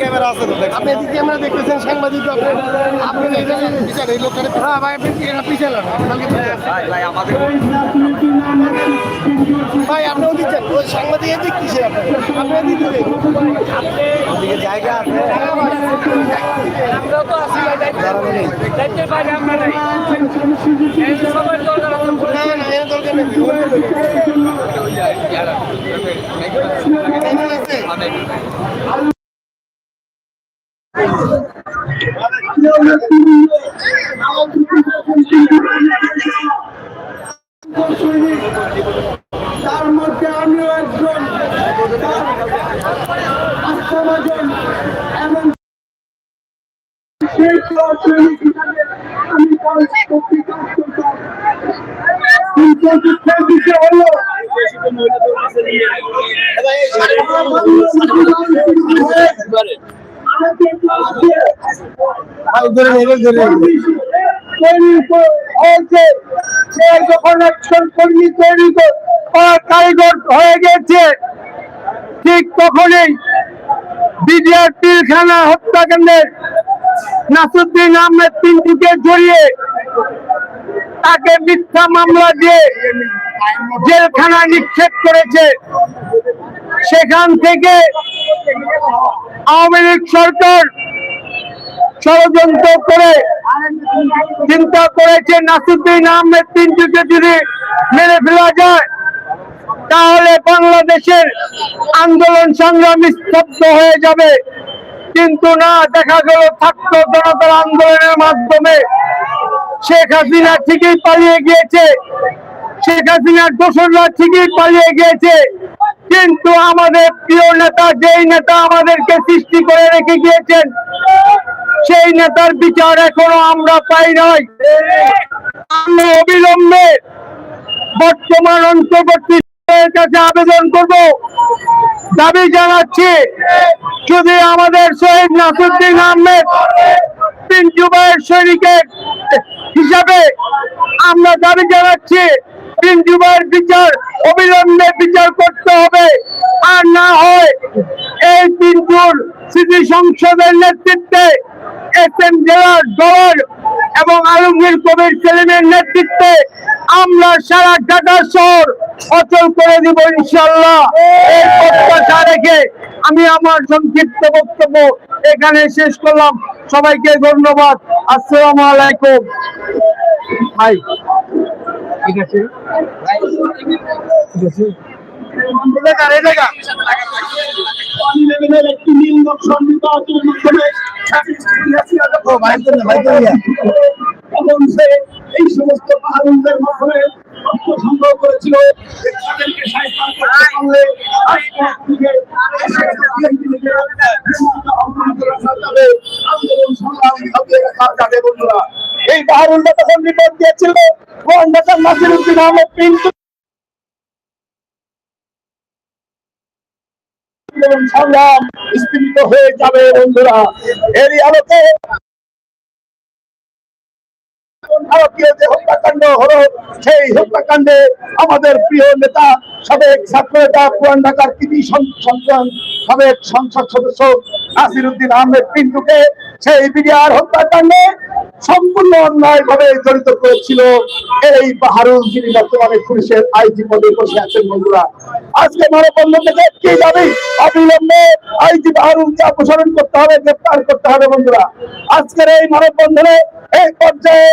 Camera আছে তো আপনি এদিকে ক্যামেরা দেখতেছেন সাংবাদিক আপনি আপনি এই জায়গায় পিছনে এই লোকটা হ্যাঁ ভাই আপনি এরা পিছনে না কালকে ভাই আমাদের ভাই আপনি ওদিক যান ওই সাংবাদিক এদিক কিসে আপনি আপনি দিকে জায়গা আছে আমরাও তো আছি ভাই দাঁড়ানো নেই না না এর দরকার নেই এখানে তার মধ্যে আমিও একজন আস্থাভাজন এমন সেই হিসাবে আমি পরবর্তী কাজ করতাম কিন্তু দুঃখের বিষয় হলো ধরে ধরে তৈরি হয়েছে যখন একজন কর্মী তৈরি কারিগর হয়ে গেছে, ঠিক তখনই পিলখানা হত্যাকাণ্ডের নাসুদ্দিন আহমেদ জড়িয়ে তাকে মিথ্যা মামলা দিয়ে জেলখানায় নিক্ষেপ করেছে। সেখান থেকে আওয়ামী লীগ সরকার ষড়যন্ত্র করে চিন্তা করেছে নাসিরুদ্দিন আহমেদ পিন্টুকে যদি মেরে ফেলা যায়, তাহলে বাংলাদেশের আন্দোলন সংগ্রাম স্তব্ধ হয়ে যাবে। কিন্তু না, দেখা গেল ছাত্র জনতার আন্দোলনের মাধ্যমে। শেখ হাসিনা ঠিকই পালিয়ে গিয়েছে। শেখ হাসিনার দোসররা ঠিকই পালিয়ে গিয়েছে। কিন্তু আমাদের প্রিয় নেতা, যেই নেতা আমাদেরকে সৃষ্টি করে রেখে গিয়েছেন সেই নেতার বিচার এখনও আমরা পাই নাই। আমরা অবিলম্বে বর্তমান অন্তর্বর্তী কাছে আবেদন করব। দাবি জানাচ্ছি, যদি আমাদের শহীদ নাসুদ্দিন আহমেদ পিন্টু ভাইয়ের সৈনিকের হিসাবে আমরা দাবি জানাচ্ছি ভাইয়ের বিচার, অবিলম্বে বিচার করতে হবে। আর না হয় এই পিন্টুর স্মৃতি সংসদের নেতৃত্বে এবং কবির নেতৃত্বে আমরা সারা করে দিব ইনশাল্লাহ রেখে আমি আমার সংক্ষিপ্ত বক্তব্য এখানে শেষ করলাম। সবাইকে ধন্যবাদ। আসসালামু আলাইকুম। ভাই, ঠিক আছে? ঠিক আছে? একটি নির্বাচন নির্বাচনের মাধ্যমে এবং সে এই সমস্ত মাধ্যমে অর্থ সংগ্রহ করেছিল তাদেরকে সাহায্য করতে পারলে আন্দোলন সংগ্রাম ধরে বন্ধুরা এই বাহারুল্লাহ তখন রিপোর্ট দিয়েছিল ডাক্তার নাসিরুদ্দিন আহমেদ পিন্টু আন্দোলন সংগ্রাম স্থিমিত হয়ে যাবে বন্ধুরা। এরই আলোকে সম্পূর্ণ অন্যায় ভাবে জড়িত করেছিল। এই বাহারুল যিনি বর্তমানে পুলিশের আইজি পদে বসে আছেন বন্ধুরা। আজকে মানববন্ধ থেকে কি দাবি? অবিলম্বে আইজি বাহারুলকে অপসারণ করতে হবে, গ্রেপ্তার করতে হবে বন্ধুরা। আজকের এই মানববন্ধনে এই পর্যায়ে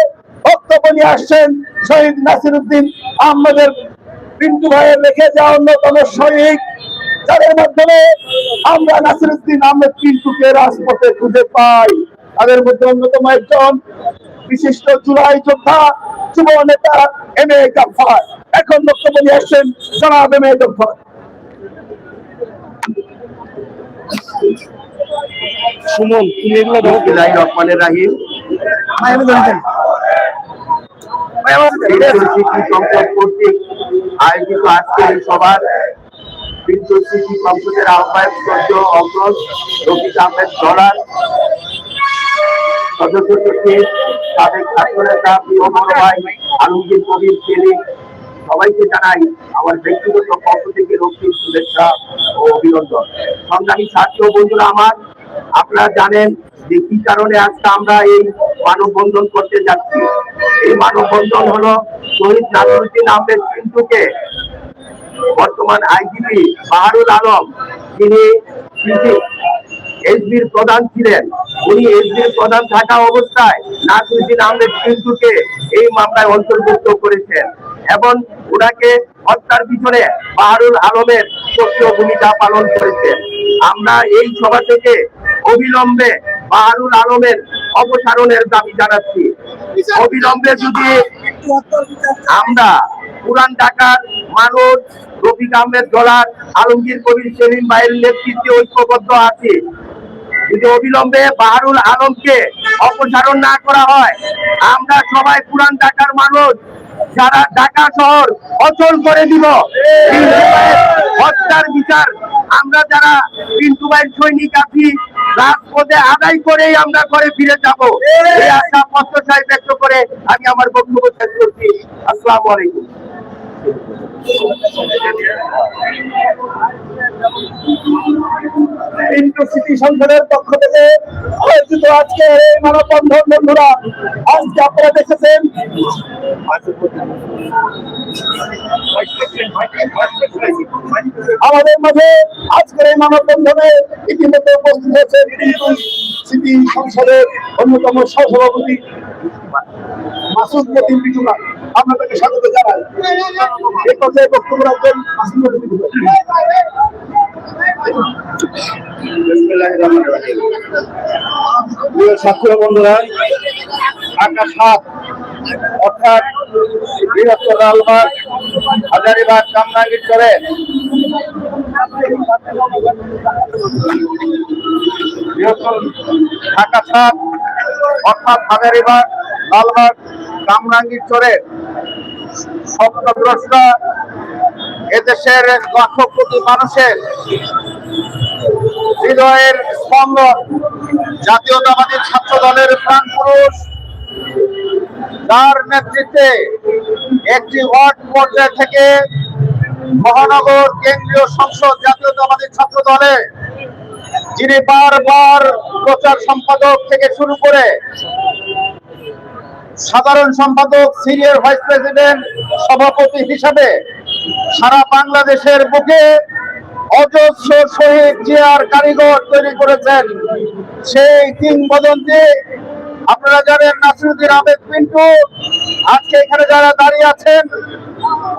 বক্তব্য নিয়ে আসছেন শহীদ নাসিরুদ্দিন আহমেদের পিন্টু ভাইয়ের রেখে যাওয়া অন্যতম শহীদ। যাদের মাধ্যমে আমরা নাসিরুদ্দিন আহমেদ পিন্টুকে রাজপথে খুঁজে পাই। তাদের মধ্যে অন্যতম একজন বিশিষ্ট জুলাই যোদ্ধা, যুব নেতা এম এ গাফার এখন বক্তব্য নিয়ে আসছেন জনাব এম এ সুমন তুমি এগুলো রহমানির রহিম। আয়োজিত আজকের বিদ্যুৎ সংসদের আহ্বায়ক সদ্য অগ্রজ রফিক আহমেদ সদস্য সচিব সাবেক প্রিয় আলমগীর কবির সবাইকে জানাই আমার ব্যক্তিগত পক্ষ থেকে রক্তিম শুভেচ্ছা ও অভিনন্দন। সংগ্রামী ছাত্র বন্ধুরা আমার, আপনারা জানেন যে কি কারণে আজকে আমরা এই মানববন্ধন করতে যাচ্ছি। এই মানববন্ধন হলো শহীদ নাসরুদ্দিন আহমেদ চিন্টুকে বর্তমান আইজিপি বাহারুল আলম তিনি এসবির প্রধান ছিলেন। উনি এসবির প্রধান থাকা অবস্থায় নাসরুদ্দিন আহমেদ চিন্টুকে এই মামলায় অন্তর্ভুক্ত করেছেন এবং ওনাকে হত্যার পিছনে বাহারুল আলমের সক্রিয় ভূমিকা পালন করেছেন। আমরা এই সভা থেকে অবিলম্বে বাহারুল আলমের অপসারণের দাবি জানাচ্ছি। অবিলম্বে যদি আমরা পুরান ঢাকার মানুষ রফিক আহমেদ ডলার আলমগীর কবির সেলিম ভাইয়ের নেতৃত্বে ঐক্যবদ্ধ আছে। যদি অবিলম্বে বাহারুল আলমকে অপসারণ না করা হয়, আমরা সবাই পুরান ঢাকার মানুষ। যারা ঢাকা শহর অচল করে দিব। হত্যার বিচার আমরা যারা পিন্টু ভাইয়ের সৈনিক আছি, রাজপথে আদায় করেই আমরা ঘরে ফিরে যাব। এই আশা প্রত্যাশায় ব্যক্ত করে আমি আমার বক্তব্য শেষ করছি। আসসালামু আলাইকুম। আমাদের মাঝে আজকের এই মানববন্ধনে ইতিমধ্যে উপস্থিত হয়েছেন সিটি সংসদের অন্যতম সহসভাপতি। মাসুদ মতিন বিজুলা আমরা তাকে প্রিয় বন্ধুরা, ঢাকা সাত, অর্থাৎ বৃহত্তর লালবাগ, হাজারিবাগ, কামরাঙ্গীর করে বৃহত্তর ঢাকা সাত, অর্থাৎ হাজারিবাগ, লালবাগ কামরাঙ্গীর চরে স্বপ্নদ্রষ্টা এদেশের লক্ষ কোটি মানুষের হৃদয়ের স্পন্দন জাতীয়তাবাদী ছাত্র দলের প্রাণ পুরুষ। তার নেতৃত্বে একটি ওয়ার্ড পর্যায় থেকে মহানগর কেন্দ্রীয় সংসদ জাতীয়তাবাদী ছাত্র দলে যিনি বারবার প্রচার সম্পাদক থেকে শুরু করে সাধারণ সম্পাদক, সিনিয়র ভাইস প্রেসিডেন্ট, সভাপতি হিসাবে সারা বাংলাদেশের বুকে অজস্র শহীদ জিয়ার কারিগর তৈরি করেছেন। সেই কিংবদন্তি আপনারা জানেন নাসিরুদ্দিন আহমেদ পিন্টু, আজকে এখানে যারা দাঁড়িয়ে আছেন,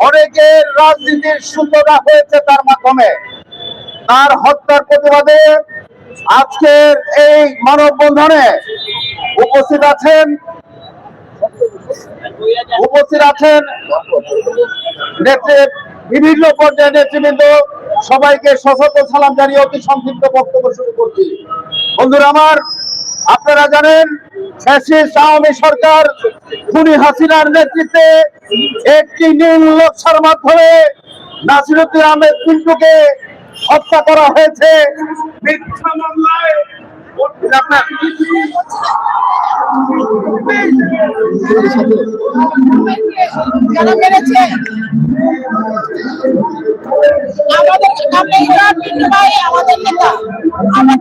অনেকের রাজনীতির সূচনা হয়েছে তার মাধ্যমে। তার হত্যার প্রতিবাদে আজকের এই মানববন্ধনে উপস্থিত আছেন উপস্থিত আছেন বিভিন্ন পর্যায়ে নেতৃবৃন্দ। সবাইকে সশস্ত্র সালাম জানিয়ে অতি সংক্ষিপ্ত বক্তব্য শুরু করছি। বন্ধুরা আমার আপনারা জানেন ফ্যাসিস্ট আওয়ামী সরকার খুনি হাসিনার নেতৃত্বে একটি নীল নকশার মাধ্যমে নাসিরুদ্দিন আহমেদ পিন্টুকে হত্যা করা হয়েছে। মিথ্যা মামলায় যারা মেরেছে আমাদের আমাদের নেতা। আমার